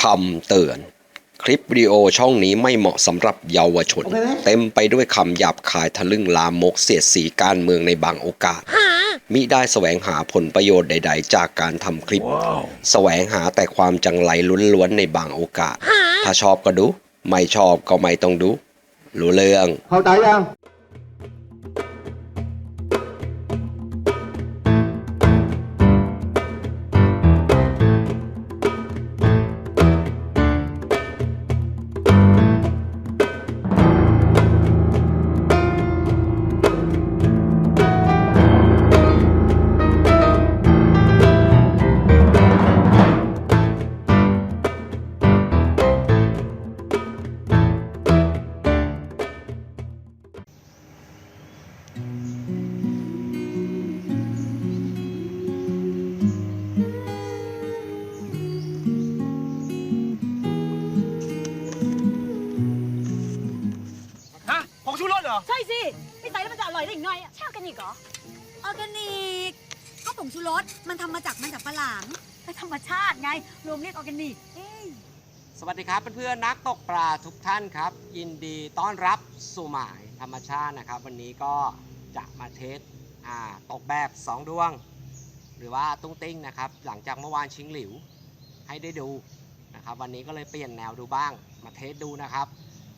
คำเตือน คลิปวิดีโอช่องนี้ไม่เหมาะสำหรับเยาวชนโอเคไหมเต็มไปด้วยคำหยาบคายทะลึ่งลามกเสียดสีการเมืองในบางโอกาส มิได้แสวงหาผลประโยชน์ใด ๆ จากการทำคลิป แสวงหาแต่ความจังไรล้วนๆในบางโอกาส ถ้าชอบก็ดู ไม่ชอบก็ไม่ต้องดู รู้เรื่อง เข้าใจยัง ใช่สิไม่ใส่แล้วมันจะอร่อยได้อีกหน่อยอะใช่ออร์แกนิกเหรอออร์แกนิกก็ผงชูรสมันทำมาจากมันสับปะหลังเป็นธรรมชาติไงรวมเรียกออร์แกนิกเอ้ยสวัสดีครับเพื่อนๆนักตกปลาทุกท่านครับ ยินดีต้อนรับสู่หมายธรรมชาตินะครับ วันนี้ก็จะมาเทสอ่าตกแบบ2ดวง หรือว่าตุ้งติ้งนะครับ หลังจากเมื่อวานชิงหลิวให้ได้ดูนะครับ วันนี้ก็เลยเปลี่ยนแนวดูบ้างมาเทสดูนะครับ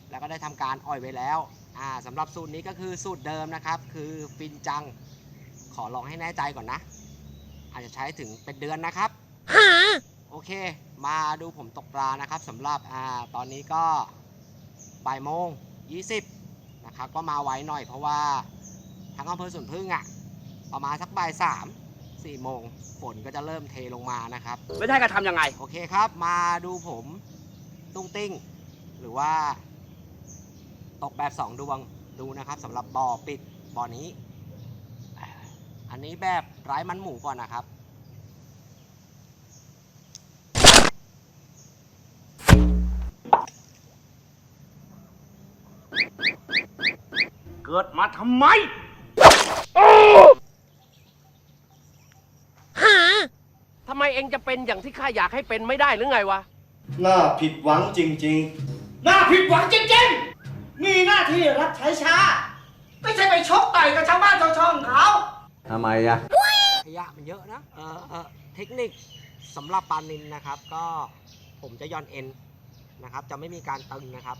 แล้วก็ได้ทำการอ่อยไว้แล้ว อ่าสำหรับสูตรนี้ก็คือสูตรเดิมนะครับ คือฟินจังขอลองให้แน่ใจก่อนนะ อาจจะใช้ถึงเป็นเดือนนะครับโอเค มาดูผมตกปลานะครับสำหรับอ่าตอนนี้ก็บ่ายโมง20นะครับก็มาไวหน่อยเพราะว่าทั้งอำเภอสวนพึ่งอะ่ะประมาณสักบ่ายสามสี่โมงฝนก็จะเริ่มเทลงมานะครับ ไม่ได้กระทำยังไง โอเคครับ มาดูผมตุ้งติ้ง หรือว่า ตกแบบ 2 ดวงดูนะครับสำหรับบ่อปิดบ่อนี้ อันนี้แบบไร้มันหมูก่อนนะครับ เกิดมาทำไม ทำไมเองจะเป็นอย่างที่ข้าอยากให้เป็นไม่ได้หรือไงวะ น่าผิดหวังจริงน่าผิดหวังจริง ๆ มีหน้าที่รับใช้ชาติไม่ใช่ไปชกต่อยกับชาวบ้านชาวช่องเขาๆทำไมอะขยะมันเยอะนะเออเออเทคนิคสำหรับปลานินนะครับ ก็ผมจะย่อนเอ็นนะครับ จะไม่มีการตึงนะครับ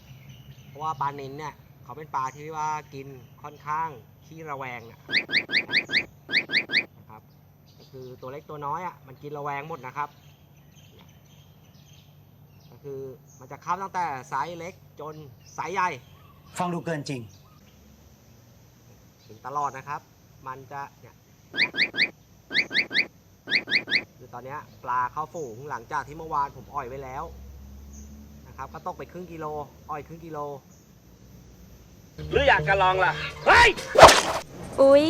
เพราะว่าปลานินเนี่ยเขาเป็นปลาที่ว่ากินค่อนข้างขี้ระแวงนะนะครับ ก็คือตัวเล็กตัวน้อยอะมันกินระแวงหมดนะครับ ก็คือมันจะเข้าตั้งแต่ไซส์เล็กจนไซส์ใหญ่ ฟังดูเกินจริง ถึงตลอดนะครับ มันจะเนี่ยคือตอนเนี้ยปลาเข้าฝูงหลังจากที่เมื่อวานผมอ่อยไว้แล้วนะครับ ก็ตกไปครึ่งกิโลอ่อยครึ่งกิโล หรืออยากจะลองล่ะ เฮ้ย อุ๊ย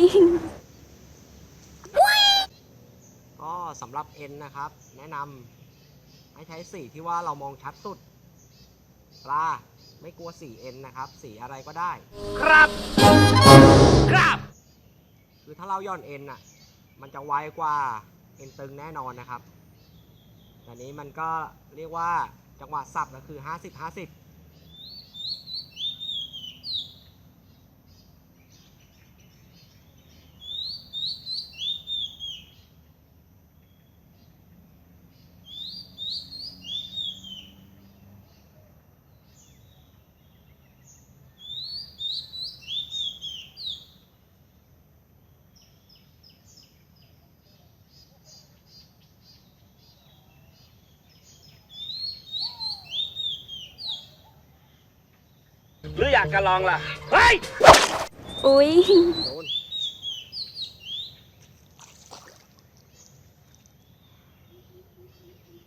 ก็สำหรับเอ็นนะครับ แนะนำให้ใช้สีที่ว่าเรามองชัดสุด ปลา ไม่กลัวสีเอ็นนะครับ สีอะไรก็ได้ ครับ ครับ คือถ้าเราย่อนเอ็นอะ มันจะไวกว่าเอ็นตึงแน่นอนนะครับแต่นี้มันก็เรียกว่าจังหวะสับก็คือ 50 50ากจะลองล่ะ เฮ้ย อุ๊ยโดน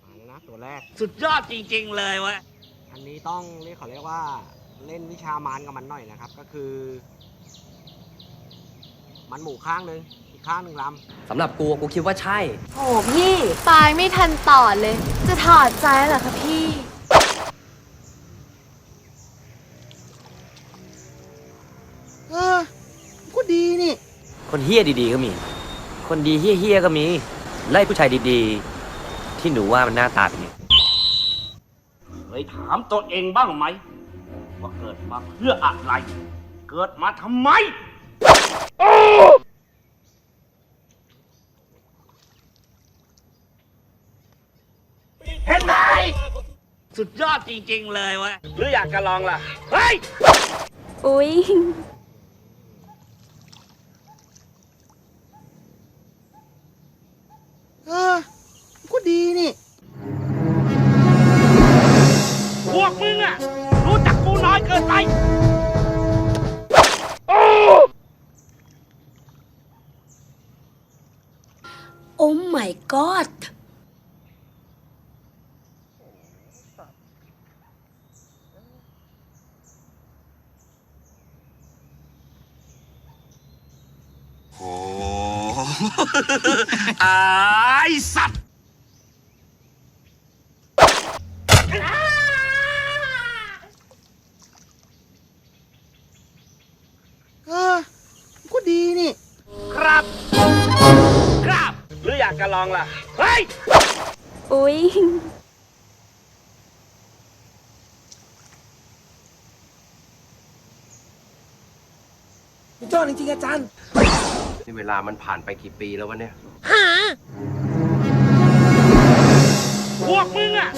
มาแล้วนะตัวแรก สุดยอดจริง ๆ เลยเวะอันนี้ต้องเรียกเขาเรียกว่าเล่นวิชามานกับมันหน่อยนะครับ ก็คือ มันหมูข้างหนึ่งอีกข้างหนึ่งลำสำหรับกูกูคิดว่าใช่ โอ้พี่ปลายไม่ทันต่อเลย จะถอดใจเหรอคะพี่ ก็ดีนี่ คนเฮี้ยดีๆก็มี คนดีเฮี้ยๆก็มี ไล่ผู้ชายดีๆ ที่หนูว่ามันหน้าตาเป็นไงยถามตนเองบ้างไหม ว่าเกิดมาเพื่ออะไร เกิดมาทำไม เห็นไหม สุดยอดจริงๆเลยเวะหรืออยากจะลองล่ะ เฮ้ย อุ๊ย ก็ดีนี่ พวกมึงอะรู้จักกูน้อยเกินไป โอ้ my god โอ้ ไอ้สัตว์ก็ดีนี่ ครับ ครับ หรืออยากจะลองล่ะ เฮ้ย อุ๊ยยอดจริงๆอาจารย์ นี่เวลามันผ่านไปกี่ปีแล้ววะเนี่ยพวกมึงอะ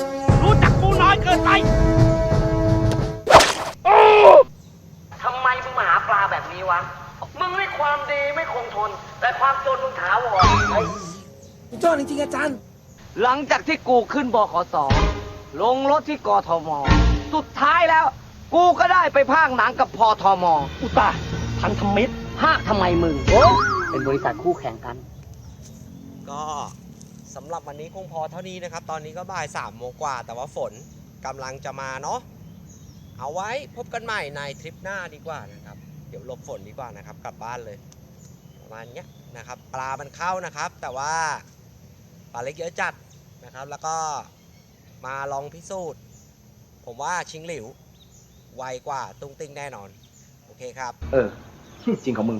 รู้จักกูน้อยเกินไปทำไมมึงมาหาปลาแบบนี้วะ มึงไม่ความดีไม่คงทน แต่ความจนมึงถาวรยอดจริงๆอาจารย์ หลังจากที่กูขึ้นบขสลงรถที่กทม สุดท้ายแล้ว กูก็ได้ไปพากย์หนังกับพทม อุตาพันธมิตรภาคทำไมมึงโอ้ เป็นบริษัทคู่แข่งกัน ก็สำหรับวันนี้คงพอเท่านี้นะครับ ตอนนี้ก็บ่ายสามโมงกว่า แต่ว่าฝนกำลังจะมาเนาะเอาไว้พบกันใหม่ในทริปหน้าดีกว่านะครับ เดี๋ยวหลบฝนดีกว่านะครับ กลับบ้านเลยประมาณเนี้ยนะครับ ปลามันเข้านะครับ แต่ว่าปลาเล็กเยอะจัดนะครับ แล้วก็มาลองพิสูจน์ ผมว่าชิงหลิวไวกว่าตุ้งติ้งแน่นอน โอเคครับ เออ จริงของมึง